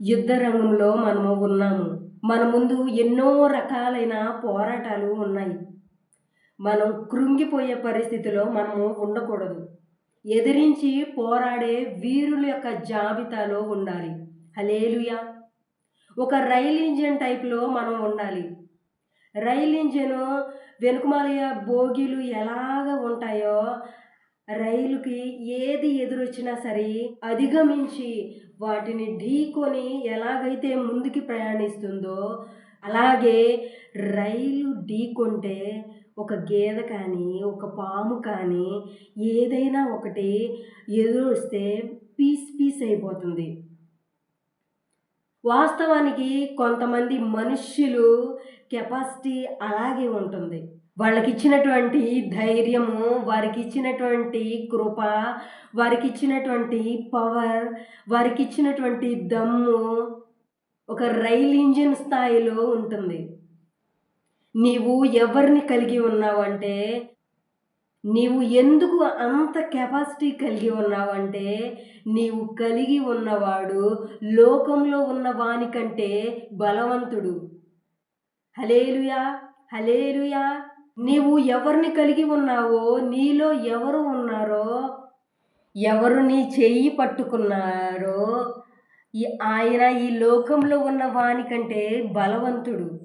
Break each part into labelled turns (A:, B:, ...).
A: యుద్ధ రంగంలో మనము ఉన్నాము. మన ముందు ఎన్నో రకాలైన పోరాటాలు ఉన్నాయి. మనం కృంగిపోయే పరిస్థితిలో మనము ఉండకూడదు. ఎదిరించి పోరాడే వీరుల యొక్క జాబితాలో ఉండాలి. హలేలుయా ఒక రైల్ ఇంజిన్ టైప్లో మనం ఉండాలి. రైల్ ఇంజిన్ వెనుకమాలయ బోగీలు ఎలాగ ఉంటాయో రైలుకి ఏది ఎదురొచ్చినా సరే అధిగమించి వాటిని ఢీకొని ఎలాగైతే ముందుకి ప్రయాణిస్తుందో అలాగే రైలు ఢీకొంటే ఒక గేదె కానీ ఒక పాము కానీ ఏదైనా ఒకటి ఎదురొస్తే పీస్ పీస్ అయిపోతుంది. వాస్తవానికి కొంతమంది మనుష్యులు కెపాసిటీ అలాగే ఉంటుంది. వాళ్ళకి ఇచ్చినటువంటి ధైర్యము వారికి ఇచ్చినటువంటి కృప వారికి ఇచ్చినటువంటి పవర్ వారికి ఇచ్చినటువంటి దమ్ము ఒక రైల్ ఇంజిన్ స్థాయిలో ఉంటుంది. నీవు ఎవరిని కలిగి ఉన్నావంటే నీవు ఎందుకు అంత కెపాసిటీ కలిగి ఉన్నావంటే నీవు కలిగి ఉన్నవాడు లోకంలో ఉన్న వానికంటే బలవంతుడు. హలేలుయా హలేలుయా నీవు ఎవరిని కలిగి ఉన్నావో నీలో ఎవరు ఉన్నారో ఎవరు నీ చెయ్యి పట్టుకున్నారో ఈ ఆయన ఈ లోకంలో ఉన్న వానికంటే బలవంతుడు.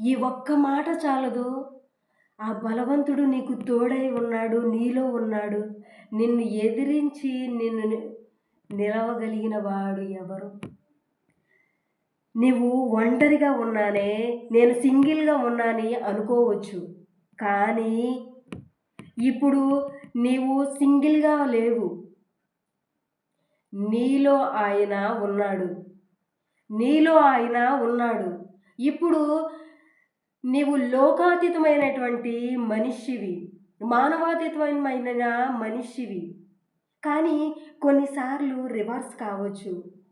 A: ఈ ఒక్క మాట చాలదు. ఆ బలవంతుడు నీకు తోడై ఉన్నాడు నీలో ఉన్నాడు. నిన్ను ఎదిరించి నిన్ను నిలవగలిగిన వాడు ఎవరు? నీవు ఒంటరిగా ఉన్నానే నేను సింగిల్గా ఉన్నాని అనుకోవచ్చు. కానీ ఇప్పుడు నీవు సింగిల్గా లేవు. నీలో ఆయన ఉన్నాడు. నీలో ఆయన ఉన్నాడు. ఇప్పుడు నీవు లోకాతీతమైనటువంటి మనిషివి. మానవాతీతమైన మనిషివి. కానీ కొన్నిసార్లు రివర్స్ కావచ్చు.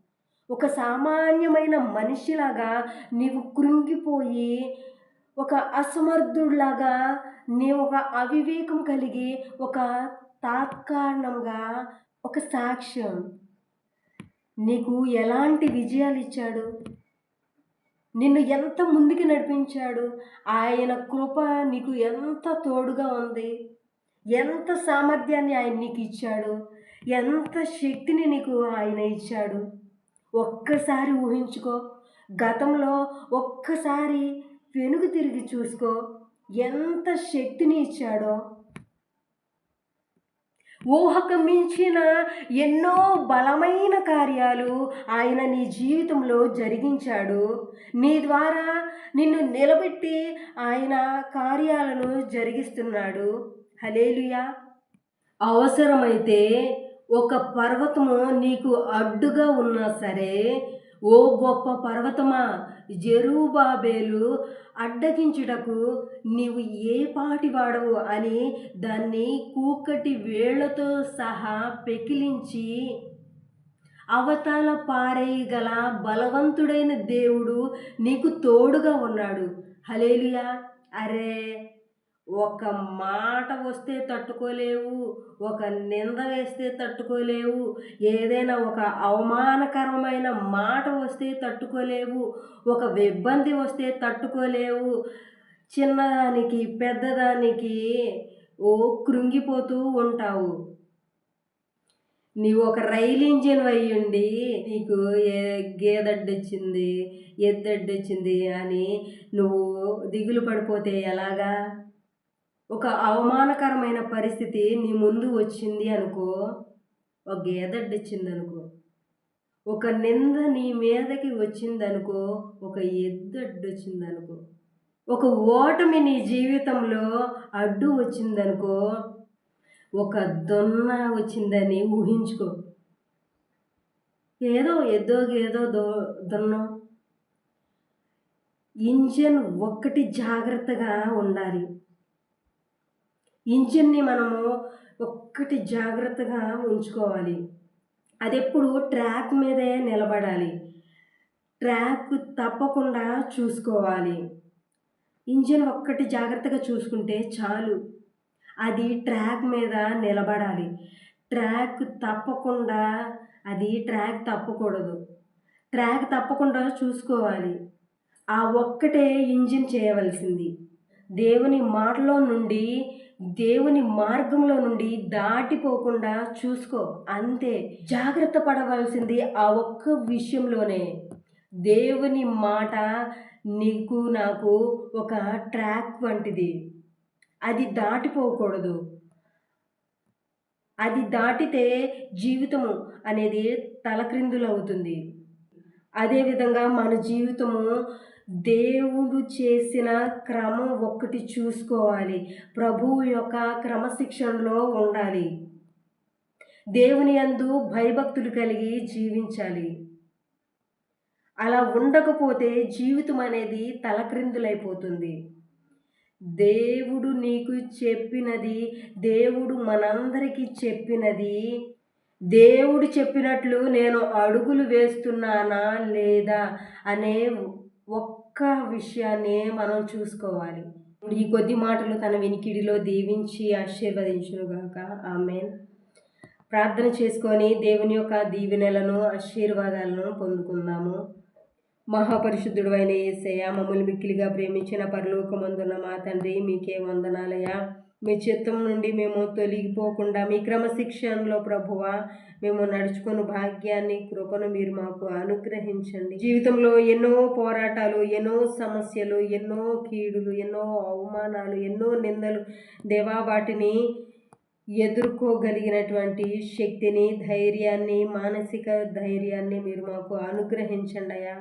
A: ఒక సామాన్యమైన మనిషిలాగా నీవు కృంగిపోయి ఒక అసమర్థుడిలాగా నీవు ఒక అవివేకం కలిగి ఒక తాత్కారణంగా ఒక సాక్ష్యం. నీకు ఎలాంటి విజయాలు ఇచ్చాడు? నిన్ను ఎంత ముందుకు నడిపించాడు? ఆయన కృప నీకు ఎంత తోడుగా ఉంది? ఎంత సామర్థ్యాన్ని ఆయన నీకు ఇచ్చాడు? ఎంత శక్తిని నీకు ఆయన ఇచ్చాడు? ఒక్కసారి ఊహించుకో. గతంలో ఒక్కసారి వెనుక తిరిగి చూసుకో. ఎంత శక్తిని ఇచ్చాడో. ఊహకు మించిన ఎన్నో బలమైన కార్యాలు ఆయన నీ జీవితంలో జరిగించాడు. నీ ద్వారా నిన్ను నిలబెట్టి ఆయన కార్యాలను జరిగిస్తున్నాడు. హలేలుయా అవసరమైతే ఒక పర్వతము నీకు అడ్డుగా ఉన్నా సరే ఓ గొప్ప పర్వతమా? జెరూబాబేలు అడ్డగించుటకు నీవు ఏ పాటి వాడవు అని దాన్ని కూకటి వేళ్ళతో సహా పెకిలించి అవతాల పారేయగల బలవంతుడైన దేవుడు నీకు తోడుగా ఉన్నాడు. హలేలుయా అరే ఒక మాట వస్తే తట్టుకోలేవు ఒక నింద వేస్తే తట్టుకోలేవు ఏదైనా ఒక అవమానకరమైన మాట వస్తే తట్టుకోలేవు ఒక ఇబ్బంది వస్తే తట్టుకోలేవు చిన్నదానికి పెద్దదానికి ఓ కృంగిపోతూ ఉంటావు. నీవు ఒక రైలు ఇంజిన్ అయ్యుండి నీకు ఏ గేదడ్డొచ్చింది ఎద్దడ్డొచ్చింది అని నువ్వు దిగులు పడిపోతే ఎలాగా? ఒక అవమానకరమైన పరిస్థితి నీ ముందు వచ్చింది అనుకో ఒక గేదడ్డొచ్చింది అనుకో ఒక నింద నీ మీదకి వచ్చిందనుకో ఒక ఎద్దడ్డొచ్చింది అనుకో ఒక ఓటమి నీ జీవితంలో అడ్డు వచ్చిందనుకో ఒక దొన్న వచ్చిందని ఊహించుకో. ఏదో ఎద్దో ఏదో దో దొన్నం. ఇంజన్ ఒక్కటి జాగ్రత్తగా ఉండాలి. ఇంజిన్ని మనము ఒక్కటి జాగ్రత్తగా ఉంచుకోవాలి. అది ఎప్పుడు ట్రాక్ మీదే నిలబడాలి. ట్రాక్ తప్పకుండా చూసుకోవాలి. ఇంజిన్ ఒక్కటి జాగ్రత్తగా చూసుకుంటే చాలు. అది ట్రాక్ మీద నిలబడాలి. ట్రాక్ తప్పకుండా అది ట్రాక్ తప్పకూడదు. ట్రాక్ తప్పకుండా చూసుకోవాలి. ఆ ఒక్కటే ఇంజిన్ చేయవలసింది. దేవుని మాటలో నుండి దేవుని మార్గంలో నుండి దాటిపోకుండా చూసుకో. అంతే జాగ్రత్త పడవలసింది ఆ ఒక్క విషయంలోనే. దేవుని మాట నీకు నాకు ఒక ట్రాక్ వంటిది. అది దాటిపోకూడదు. అది దాటితే జీవితము అనేది తలక్రిందులవుతుంది. అదేవిధంగా మన జీవితము దేవుడు చేసిన క్రమం ఒక్కటి చూసుకోవాలి. ప్రభువు యొక్క క్రమశిక్షణలో ఉండాలి. దేవుని అందు భయభక్తులు కలిగి జీవించాలి. అలా ఉండకపోతే జీవితం అనేది తలక్రిందులైపోతుంది. దేవుడు నీకు చెప్పినది దేవుడు మనందరికీ చెప్పినది దేవుడు చెప్పినట్లు నేను అడుగులు వేస్తున్నానా లేదా అనే ఒక్క విషయాన్నే మనం చూసుకోవాలి. ఈ కొద్ది మాటలు తన వెనికిడిలో దీవించి ఆశీర్వదించునుగాక ఆమె ప్రార్థన చేసుకొని దేవుని యొక్క దీవెనలను ఆశీర్వాదాలను పొందుకుందాము. మహాపరిశుద్ధుడు అయిన ఏసయ్య మమ్మల్ని మిక్కిలిగా ప్రేమించిన పరలోకమందున్న మా తండ్రి మీకే వందనాలయ్యా. మీ చిత్తం నుండి మేము తొలగిపోకుండా మీ క్రమశిక్షణలో ప్రభువ మేము నడుచుకుని భాగ్యాన్ని కృపను మీరు మాకు అనుగ్రహించండి. జీవితంలో ఎన్నో పోరాటాలు ఎన్నో సమస్యలు ఎన్నో కీడులు ఎన్నో అవమానాలు ఎన్నో నిందలు దేవా వాటిని ఎదుర్కోగలిగినటువంటి శక్తిని ధైర్యాన్ని మానసిక ధైర్యాన్ని మీరు మాకు అనుగ్రహించండి అయ్యా.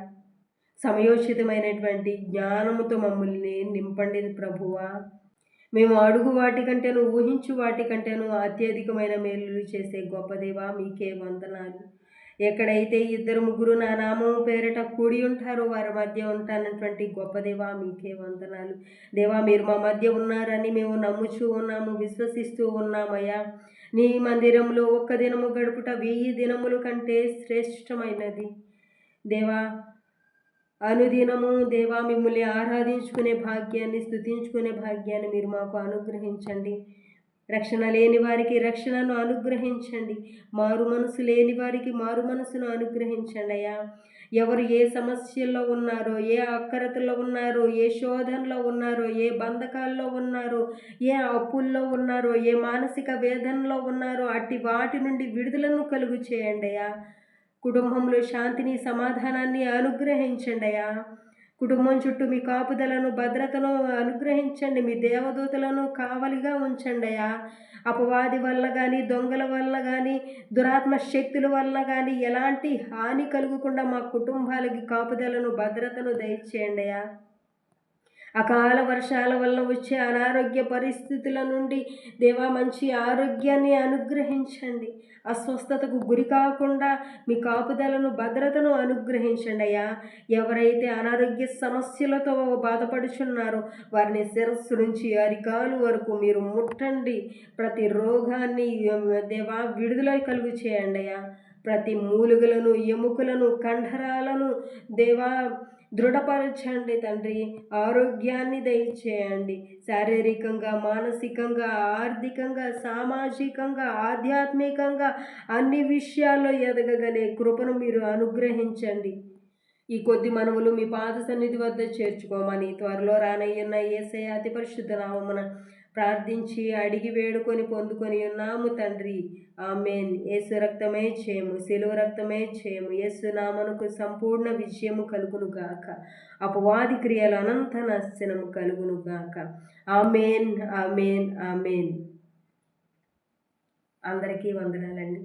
A: సమయోచితమైనటువంటి జ్ఞానముతో మమ్మల్ని నింపండి ప్రభువా. మేము అడుగు వాటికంటేను ఊహించు వాటికంటేను అత్యధికమైన మేలులు చేసే గొప్ప దేవా మీకే వందనాలు. ఎక్కడైతే ఇద్దరు ముగ్గురు నా నామం పేరిట కూడి ఉంటారో వారి మధ్య ఉంటానటువంటి గొప్ప దేవా మీకే వందనాలు. దేవా మీరు మా మధ్య ఉన్నారని మేము నమ్ముచూ ఉన్నాము విశ్వసిస్తూ ఉన్నామయ్యా. నీ మందిరంలో ఒక్క దినము గడుపుట వెయ్యి దినములు కంటే శ్రేష్టమైనది. దేవా అనుదినము దేవా మిమ్మల్ని ఆరాధించుకునే భాగ్యాన్ని స్థుతించుకునే భాగ్యాన్ని మీరు మాకు అనుగ్రహించండి. రక్షణ లేని వారికి రక్షణను అనుగ్రహించండి. మారు మనసు లేని వారికి మారు మనసును అనుగ్రహించండి అయ్యా. ఎవరు ఏ సమస్యల్లో ఉన్నారో ఏ అక్కరతలో ఉన్నారో ఏ శోధనలో ఉన్నారో ఏ బంధకాల్లో ఉన్నారో ఏ అప్పుల్లో ఉన్నారో ఏ మానసిక వేదనలో ఉన్నారో అట్టి వాటి నుండి విడుదలను కలుగు చేయండి అయ్యా. కుటుంబంలో శాంతిని సమాధానాన్ని అనుగ్రహించండి అయ్యా. కుటుంబం చుట్టూ మీ కాపుదలను భద్రతను అనుగ్రహించండి. మీ దేవదూతలను కావలిగా ఉంచండి అయ్యా. అపవాది వల్ల కానీ దొంగల వల్ల కానీ దురాత్మ శక్తుల వల్ల కానీ ఎలాంటి హాని కలుగకుండా మా కుటుంబాలకి కాపుదలను భద్రతను దయచేయండి అయ్యా. అకాల వర్షాల వల్ల వచ్చే అనారోగ్య పరిస్థితుల నుండి దేవా మంచి ఆరోగ్యాన్ని అనుగ్రహించండి. అస్వస్థతకు గురి కాకుండా మీ కాపుదలను భద్రతను అనుగ్రహించండి అయ్యా. ఎవరైతే అనారోగ్య సమస్యలతో బాధపడుచున్నారో వారిని శిరస్సు నుంచి అరికాలు వరకు మీరు ముట్టండి. ప్రతి రోగాన్ని దేవా విడుదల కలుగు చేయండి అయ్యా. ప్రతి మూలుగులను ఎముకలను కండరాలను దేవా దృఢపరచండి తండ్రి. ఆరోగ్యాన్ని దయచేయండి. శారీరకంగా మానసికంగా ఆర్థికంగా సామాజికంగా ఆధ్యాత్మికంగా అన్ని విషయాల్లో ఎదగగలే కృపను మీరు అనుగ్రహించండి. ఈ కొద్ది మనవులు మీ పాద సన్నిధి వద్ద చేర్చుకోమని త్వరలో రానయ్యున్న ఏసై అతి పరిశుద్ధ నామమున ప్రార్థించి అడిగి వేడుకొని పొందుకొని ఉన్నాము తండ్రి. ఆమెన్. యేసు రక్తమే చేయము సెలువు రక్తమే చేయము యేసు నామనుకు సంపూర్ణ విజయము కలుగును గాక. అపవాది క్రియలు అనంత నాశనము కలుగును గాక. ఆమెన్. ఆమెన్. ఆమెన్. అందరికీ వందనాలండి.